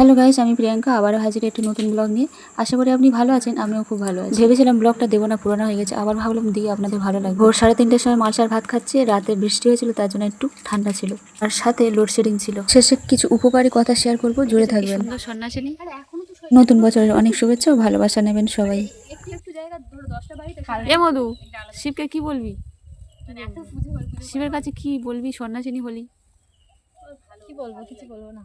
Hello guys আমি প্রিয়াঙ্কা আবারও হাজির একটি নতুন ব্লগ নিয়ে। আশা করি আপনি ভালো আছেন আমিও খুব ভালো আছি। ভেবেছিলাম ব্লগটা দেবো না পুরোনো হয়ে গেছে আবার ভাবলাম দিয়ে আপনাদের ভালো লাগে ভোর সাড়ে তিনটের সময় মালসার ভাত খাচ্ছে রাতে বৃষ্টি হয়েছিল তার জন্য একটু ঠান্ডা ছিল। আর সাথে লোডশেডিং ছিল। শেষে কিছু উপকারী কথা শেয়ার করব জুড়ে থাকবেন। সন্ন্যাসিনী। নতুন বছরের অনেক শুভেচ্ছা ও ভালোবাসা নেবেন সবাই। এ মধু শিবকে কি বলবি? শিবের কাছে কি বলবি সন্ন্যাসিনী হলি? কি বলব কিছু বলব না।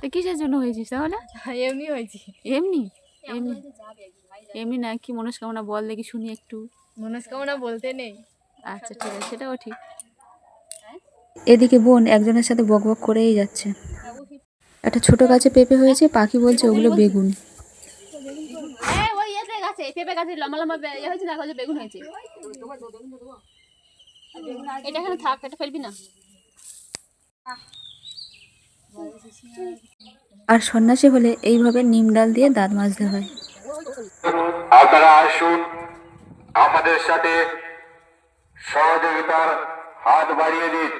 তো কিসের জন্য হয়েছিস তাহলে? এমনি হয়েছি। এমনি? এমনি। এমনি? না কি মনস্কামনা বল দেখি শুনি একটু। মনস্কামনা বলতে নেই। আচ্ছা ঠিক আছে সেটাও ঠিক। এদিকে বোন একজনের সাথে বক বক করেই যাচ্ছে। একটা ছোট গাছে পেঁপে হয়েছে পাখি বলছে ওগুলো বেগুন। হ্যাঁ গাছে পেঁপে গাছে লম্বা লম্বা ইয়ে হয়েছে না হচ্ছে বেগুন হয়েছে। এটা এখানে থাক এটা ফেলবি না। আর সন্ন্যাসী হলে এইভাবে নিম ডাল দিয়ে দাঁত মাজতে হয়। আপনারা আসুন। আমাদের সাথে সহযোগিতার হাত বাড়িয়ে দিন।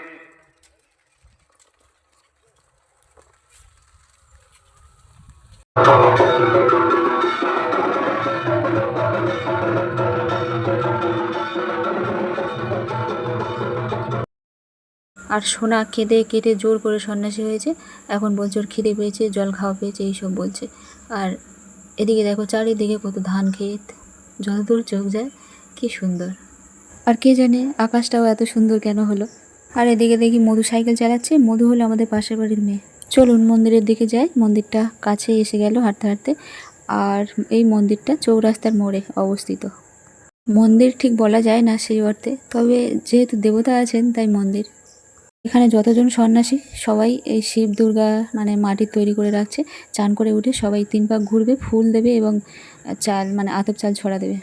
আর সোনা কেঁদে কেটে জোর করে সন্ন্যাসী হয়েছে। এখন বলছে ওর খিদে পেয়েছে, জল খাওয়া পেয়েছে, এইসব বলছে। আর এদিকে দেখো চারিদিকে কত ধান ক্ষেত, যতদূর চোখ যায় কি সুন্দর। আর কে জানে আকাশটাও এত সুন্দর কেন হলো। আর এদিকে দেখি মধু সাইকেল চালাচ্ছে, মধু হলো আমাদের পাশের বাড়ির মেয়ে। চলুন মন্দিরের দিকে যাই, মন্দিরটা কাছে এসে গেল হাঁটতে হাঁটতে। আর এই মন্দিরটা চৌরাস্তার মোড়ে অবস্থিত। মন্দির ঠিক বলা যায় না সেই অর্থে, তবে যেহেতু দেবতা আছেন, তাই মন্দির এখানে যতজন সন্ন্যাসী, সবাই এই শিব দুর্গা মানে মাটির তৈরি করে রাখছে। চান করে উঠে সবাই তিন পাক ঘুরবে, ফুল দেবে এবং চাল মানে আতপ চাল ছড়া দেবে।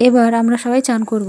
এবার আমরা সবাই চান করব।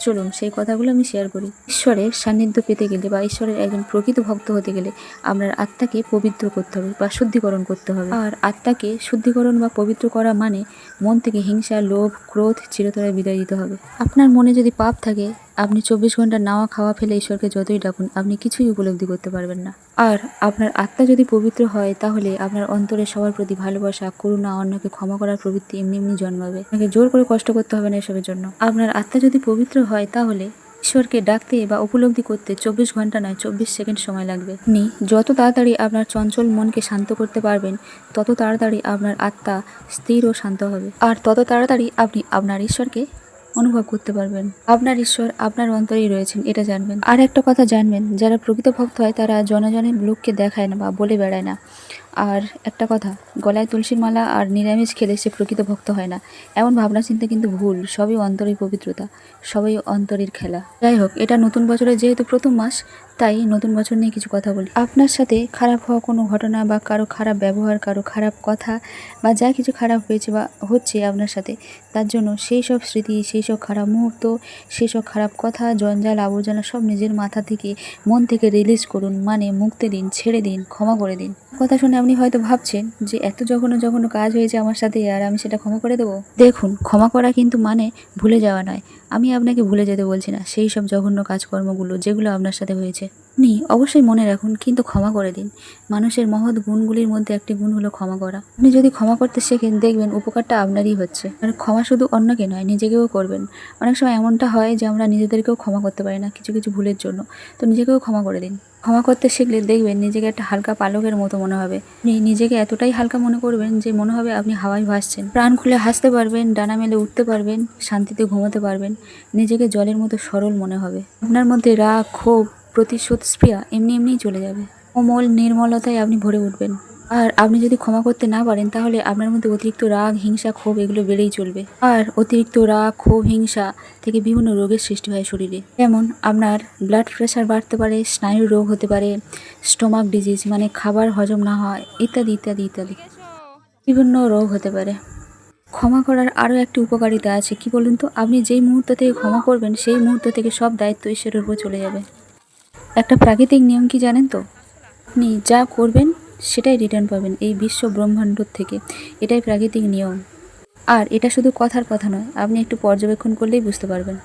চলুন, সেই কথাগুলো আমি শেয়ার করি। ঈশ্বরের সান্নিধ্য পেতে গেলে বা ঈশ্বরের একজন প্রকৃত ভক্ত হতে গেলে আপনার আত্মাকে পবিত্র করতে হবে বা শুদ্ধিকরণ করতে হবে। আর আত্মাকে শুদ্ধিকরণ বা পবিত্র করা মানে মন থেকে হিংসা, লোভ, ক্রোধ চিরতরে বিদায় দিতে হবে। আপনার মনে যদি পাপ থাকে, আপনি চব্বিশ ঘণ্টা নাওয়া খাওয়া ফেলে ঈশ্বরকে যতই ডাকুন, আপনি কিছুই উপলব্ধি করতে পারবেন না। আর আপনার আত্মা যদি পবিত্র হয়, তাহলে আপনার অন্তরে সবার প্রতি ভালোবাসা, করুণা, অন্যকে ক্ষমা করার প্রবৃত্তি এমনি এমনি জন্মাবে। আপনাকে জোর করে কষ্ট করতে হবে না এসবের জন্য। আপনার আত্মা যদি পবিত্র হয় তাহলে ঈশ্বরকে ডাকতে বা উপলব্ধি করতে চব্বিশ ঘণ্টা নয়, চব্বিশ সেকেন্ড সময় লাগবে। আপনি যত তাড়াতাড়ি আপনার চঞ্চল মনকে শান্ত করতে পারবেন, তত তাড়াতাড়ি আপনার আত্মা স্থির ও শান্ত হবে। আর তত তাড়াতাড়ি আপনি আপনার ঈশ্বরকে অনুভব করতে পারবেন। আপনার ঈশ্বর আপনার অন্তরেই রয়েছেন, এটা জানবেন। আর একটা কথা জানবেন, যারা প্রকৃত ভক্ত হয় তারা জনজনের লোককে দেখায় না বা বলে বেড়ায় না। আর একটা কথা, গলায় তুলসীর মালা আর নিরামিষ খেলে সে প্রকৃত ভক্ত হয় না। এমন ভাবনা চিন্তা কিন্তু ভুল, সবই অন্তরের পবিত্রতা, সবই অন্তরের খেলা। যাই হোক, এটা নতুন বছরের যেহেতু প্রথম মাস, তাই নতুন বছর নিয়ে কিছু কথা বলি। আপনার সাথে খারাপ হওয়া কোনো ঘটনা বা কারও খারাপ ব্যবহার, কারও খারাপ কথা বা যা কিছু খারাপ হয়েছে বা হচ্ছে আপনার সাথে, তার জন্য সেই সব স্মৃতি, সেই সব খারাপ মুহূর্ত, সেই সব খারাপ কথা, জঞ্জাল, আবর্জনা সব নিজের মাথা থেকে, মন থেকে রিলিজ করুন। মানে মুক্তি দিন, ছেড়ে দিন, ক্ষমা করে দিন। কথা শুনে আপনি হয়তো ভাবছেন যে এত জঘন্য জঘন্য কাজ হয়েছে আমার সাথে আর আমি সেটা ক্ষমা করে দেবো? দেখুন, ক্ষমা করা কিন্তু মানে ভুলে যাওয়া নয়। আমি আপনাকে ভুলে যেতে বলছি না। সেই সব জঘন্য কাজকর্মগুলো যেগুলো আপনার সাথে হয়েছে। আপনি অবশ্যই মনে রাখুন, কিন্তু ক্ষমা করে দিন। মানুষের মহৎ গুণগুলির মধ্যে একটি গুণ হলো ক্ষমা করা। আপনি যদি ক্ষমা করতে শেখেন, দেখবেন উপকারটা আপনারই হচ্ছে। আর ক্ষমা শুধু অন্যকে নয়, নিজেকেও করবেন। অনেক সময় এমনটা হয় যে আমরা নিজেদেরকেও ক্ষমা করতে পারি না, কিছু কিছু ভুলের জন্য। তো নিজেকেও ক্ষমা করে দিন। ক্ষমা করতে শিখলে দেখবেন নিজেকে একটা হালকা পালকের মতো মনে হবে। আপনি নিজেকে এতটাই হালকা মনে করবেন যে মনে হবে আপনি হাওয়ায় ভাসছেন। প্রাণ খুলে হাসতে পারবেন, ডানা মেলে উঠতে পারবেন, শান্তিতে ঘুমোতে পারবেন। নিজেকে জলের মতো সরল মনে হবে। আপনার মধ্যে রাগ, ক্ষোভ প্রতিশোধ স্প্রিয়া এমনি এমনিই চলে যাবে। কোমল নির্মলতায় আপনি ভরে উঠবেন। আর আপনি যদি ক্ষমা করতে না পারেন, তাহলে আপনার মধ্যে অতিরিক্ত রাগ, হিংসা, ক্ষোভ এগুলো বেড়েই চলবে। আর অতিরিক্ত রাগ, ক্ষোভ, হিংসা থেকে বিভিন্ন রোগের সৃষ্টি হয় শরীরে। যেমন আপনার ব্লাড প্রেশার বাড়তে পারে, স্নায়ুর রোগ হতে পারে স্টোমাক ডিজিজ মানে খাবার হজম না হয়, ইত্যাদি ইত্যাদি ইত্যাদি। বিভিন্ন রোগ হতে পারে। ক্ষমা করার আরও একটি উপকারিতা আছে। কি বলুন তো? আপনি যেই মুহূর্ত থেকে ক্ষমা করবেন, সেই মুহূর্ত থেকে সব দায়িত্ব ঈশ্বরের উপর চলে যাবে। একটা প্রাকৃতিক নিয়ম কি জানেন তো? আপনি যা করবেন, সেটাই রিটার্ন পাবেন এই বিশ্ব ব্রহ্মাণ্ড থেকে। এটাই প্রাকৃতিক নিয়ম। আর এটা শুধু কথার কথা নয়, আপনি একটু পর্যবেক্ষণ করলেই বুঝতে পারবেন।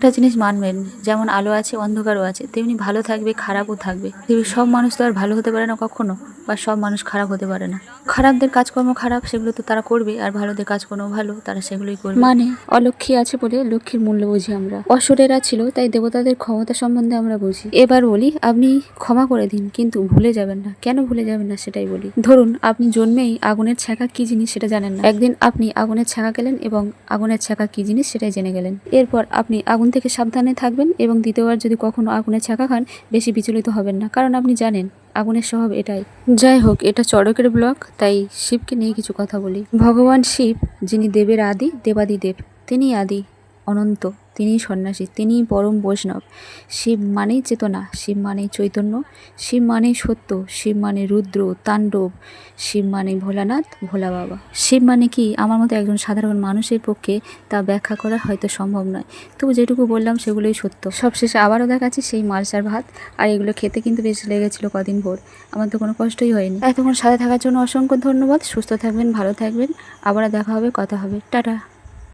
একটা জিনিস মানবেন, যেমন আলো আছে, অন্ধকারও আছে, তেমনি ভালো থাকবে, খারাপও থাকবে। সব মানুষ তো আর ভালো হতে পারে না কখনো, বা সব মানুষ খারাপ হতে পারে না। খারাপদের কাজকর্ম খারাপ, সেগুলো তো তারা করবে, আর ভালোদের কাজকর্ম ভালো, তারা সেগুলোই করবে। মানে অলক্ষী আছে বলে লক্ষ্মীর মূল্য বুঝি আমরা। অসুরেরা ছিল, তাই দেবতাদের ক্ষমতা সম্বন্ধে আমরা বুঝি। এবার বলি, আপনি ক্ষমা করে দিন, কিন্তু ভুলে যাবেন না। কেন ভুলে যাবেন না সেটাই বলি। ধরুন, আপনি জন্মেই আগুনের ছ্যাঁকা কি জিনিস সেটা জানেন না। একদিন আপনি আগুনের ছ্যাঁকা গেলেন এবং আগুনের ছ্যাঁকা কি জিনিস সেটাই জেনে গেলেন। এরপর আপনি আগুন থেকে সাবধানে থাকবেন এবং দ্বিতীয়বার যদি কখনও আগুনে ছাঁকা খান, বেশি বিচলিত হবেন না। কারণ আপনি জানেন, আগুনের স্বভাব এটাই। যাই হোক, এটা চড়কের ব্লক তাই শিবকে নিয়ে কিছু কথা বলি। ভগবান শিব, যিনি দেবের আদি দেবাদি দেব তিনি আদি। অনন্ত তিনিই সন্ন্যাসী তিনিই পরম বৈষ্ণব। শিব মানেই চেতনা, শিব মানেই চৈতন্য, শিব মানেই সত্য, শিব মানে রুদ্র, তাণ্ডব, শিব মানে ভোলানাথ, ভোলা বাবা। শিব মানে কি? আমার মতো একজন সাধারণ মানুষের পক্ষে তা ব্যাখ্যা করা হয়তো সম্ভব নয়। তবু যেটুকু বললাম সেগুলোই সত্য। সবশেষে আবারও দেখাচ্ছি সেই মালসার ভাত, আর এগুলো খেতে কিন্তু বেশ লেগেছিল কদিন ভোর। আমার তো কোনো কষ্টই হয়নি। এতক্ষণ সাথে থাকার জন্য অসংখ্য ধন্যবাদ। সুস্থ থাকবেন, ভালো থাকবেন। আবারও দেখা হবে, কথা হবে। টাটা।